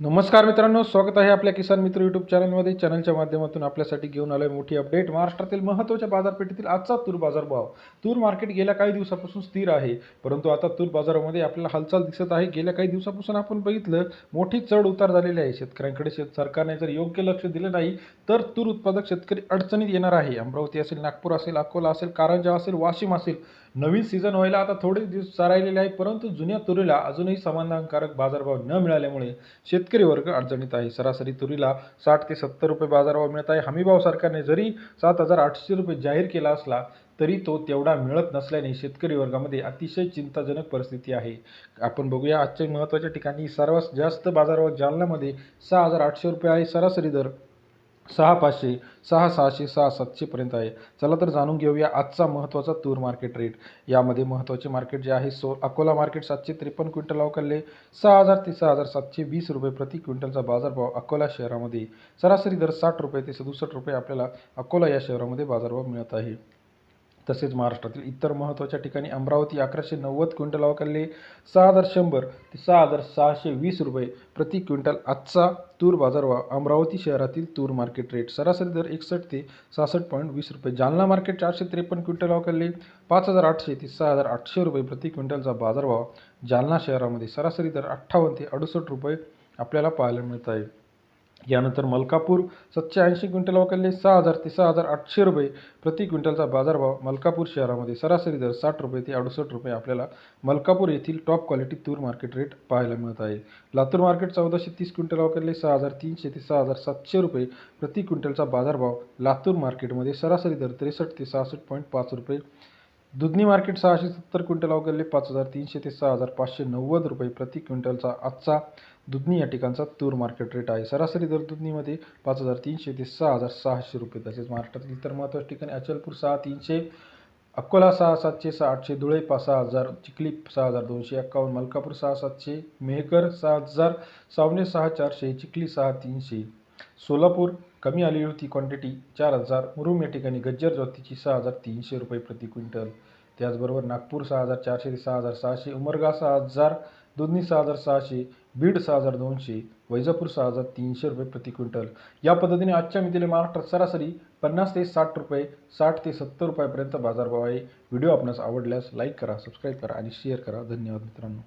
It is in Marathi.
नमस्कार मित्रांनो स्वागत आहे आपल्या किसान मित्र यूट्यूब चॅनलमध्ये चॅनलच्या माध्यमातून आपल्यासाठी घेऊन आलोय मोठी अपडेट महाराष्ट्रातील महत्त्वाच्या बाजारपेठेतील आजचा तूर बाजार भाव तूर मार्केट गेल्या काही दिवसापासून स्थिर आहे परंतु आता तूर बाजारामध्ये आपल्याला हालचाल दिसत आहे. गेल्या काही दिवसापासून आपण बघितलं मोठी चढ उतार झालेली आहे. शेतकऱ्यांकडे शेत सरकारने जर योग्य लक्ष दिलं नाही तर तूर उत्पादक शेतकरी अडचणीत येणार आहे. अमरावती असेल नागपूर असेल अकोला असेल कारंजा असेल वाशिम असेल नवीन सीझन व्हायला आता थोडे दिवस राहिलेले आहे परंतु जुन्या तुरीला अजूनही समाधानकारक बाजारभाव न मिळाल्यामुळे शेतकरी वर्ग अडचणीत आहे. सरासरी तुरीला साठ ते सत्तर रुपये बाजारभाव मिळत आहे. हमीभाव सरकारने जरी सात हजार आठशे रुपये जाहीर केला असला तरी तो तेवढा मिळत नसल्याने शेतकरी वर्गामध्ये अतिशय चिंताजनक परिस्थिती आहे. आपण बघूया आजच्या महत्त्वाच्या ठिकाणी सर्वात जास्त बाजारभाव जालन्यामध्ये सहा हजार आठशे रुपये आहे. सरासरी दर सहा पाचशे सहा सहाशे सहा सातशेपर्यंत आहे. चला तर जाणून घेऊया आजचा महत्त्वाचा तूर मार्केट रेट यामध्ये महत्त्वाचे मार्केट जे आहे सो अकोला मार्केट सातशे त्रेपन्न क्विंटल अवकालले सहा हजार ते सहा हजार सातशे वीस रुपये प्रति क्विंटलचा बाजारभाव अकोला शहरामध्ये. सरासरी दर साठ रुपये ते सदुसष्ट रुपये आपल्याला अकोला या शहरामध्ये बाजारभाव मिळत आहे. तसेच महाराष्ट्रातील इतर महत्त्वाच्या ठिकाणी अमरावती अकराशे नव्वद क्विंटल अवकालले सहा हजार शंभर ते सहा हजार सहाशे वीस रुपये प्रति क्विंटल आजचा तूर बाजारभाव अमरावती शहरातील तूर मार्केट रेट. सरासरी दर एकसष्ट ते सहासष्ट पॉईंट वीस रुपये. जालना मार्केट चारशे त्रेपन्न क्विंटल अवकालले पाच हजार आठशे ते सहा हजार आठशे रुपये प्रति क्विंटलचा बाजारभाव जालना शहरामध्ये सरासरी दर अठ्ठावन्न ते अडुसष्ट रुपये आपल्याला पाहायला मिळत आहे. यानंतर मलकापूर सातशे ऐंशी क्विंटल अवकालले सहा हजार ते सहा हजार आठशे रुपये. प्रति क्विंटलचा बाजारभाव मलकापूर शहरामध्ये सरासरी दर साठ रुपये ते अडुसष्ट रुपये आपल्याला मलकापूर येथील टॉप क्वालिटी तूर मार्केट रेट पाहायला मिळत आहे. लातूर मार्केट चौदाशे तीस क्विंटल अवकालले सहा हजार तीनशे ते सहा हजार सातशे रुपये. प्रति क्विंटलचा बाजारभाव लातूर मार्केटमध्ये सरासरी दर त्रेसष्ट ते सहासष्ट पॉईंट पाच रुपये. दुधनी मार्केट सहाशे सत्तर क्विंटल अवघडले पाच हजार तीनशे ते सहा हजार पाचशे नव्वद रुपये प्रति क्विंटलचा आजचा दुधनी या ठिकाणचा तूर मार्केट रेट आहे. सरासरी दर दुधनीमध्ये पाच हजार तीनशे ते सहा हजार सहाशे रुपये तसेच महाराष्ट्रातील इतर महत्त्वाच्या ठिकाणी अचलपूर सहा तीनशे अकोला सहा सातशे सहा आठशे धुळे पाच सहा हजार चिखली सहा हजार दोनशे एक्कावन्न मलकापूर सहा सातशे मेहकर सहा हजार सावणे सहा चारशे चिखली सहा तीनशे. सोलापूर कमी आली होती क्वांटिटी चार हजार मुरुम या ठिकाणी गज्जर ज्योतीची सहा हजार तीनशे रुपये प्रति क्विंटल. त्याचबरोबर नागपूर सहा हजार चारशे ते सहा हजार सहाशे उमरगा सहा हजार दोन्ही सहा हजार सहाशे बीड सहा हजार दोनशे वैजापूर सहा हजार तीनशे रुपये प्रति क्विंटल. या पद्धतीने आजच्या मितीला महाराष्ट्रात सरासरी पन्नास ते साठ रुपये साठ ते सत्तर रुपयापर्यंत बाजारभाव आहे. व्हिडिओ आपणास आवडल्यास लाईक करा सबस्क्राईब करा आणि शेअर करा. धन्यवाद मित्रांनो.